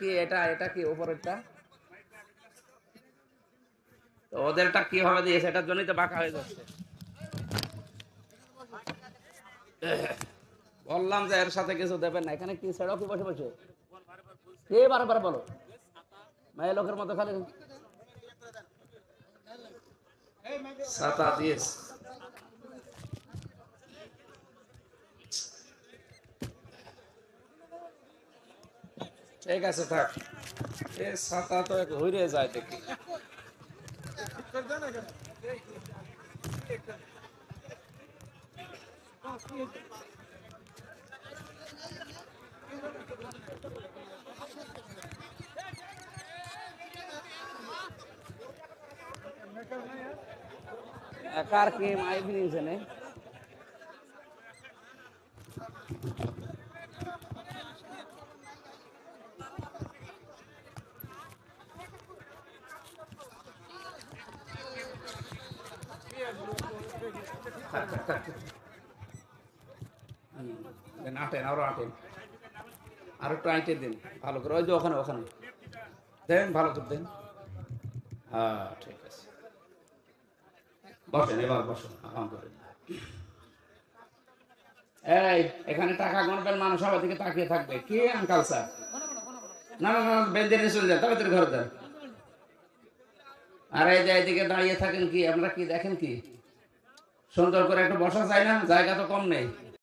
কি এটা এটা কি উপরেরটা তো ওদেরটা কীভাবে দিয়েছে, এটার জন্যই তো বাঁকা হয়ে যাচ্ছে। বললাম যে এর সাথে কিছু দেবেন না, এখানে কি ছেড়ো কি বসে বসে? কে বারবার বলো? মেয়ে লোকের মতো খালি ছাতা দিয়েছে। ঠিক আছে থাক এ ছাতা তো এক হইরে যায় দেখি একার কি মাই নিয়েছে নে থাক, দেন আটেন, আরও আটেন। একটু দিন, ভালো করে। ওই যে ওখানে ওখানে। দেন, ভালো করে দেন। হ্যাঁ ঠিক আছে। বসেন, এবার বসেন এই, এখানে টাকা গণবেন, মানুষ সবার দিকে তাকিয়ে থাকবে। কি আঙ্কাল, স্যার? না না না বেঁধে নিয়ে চলে যান তবে তোর ঘরে দেন আর এই যে এদিকে দাঁড়িয়ে থাকেন কি? আপনারা কি দেখেন কি? সুন্দর করে একটু বসা যায় না জায়গা তো কম নেই।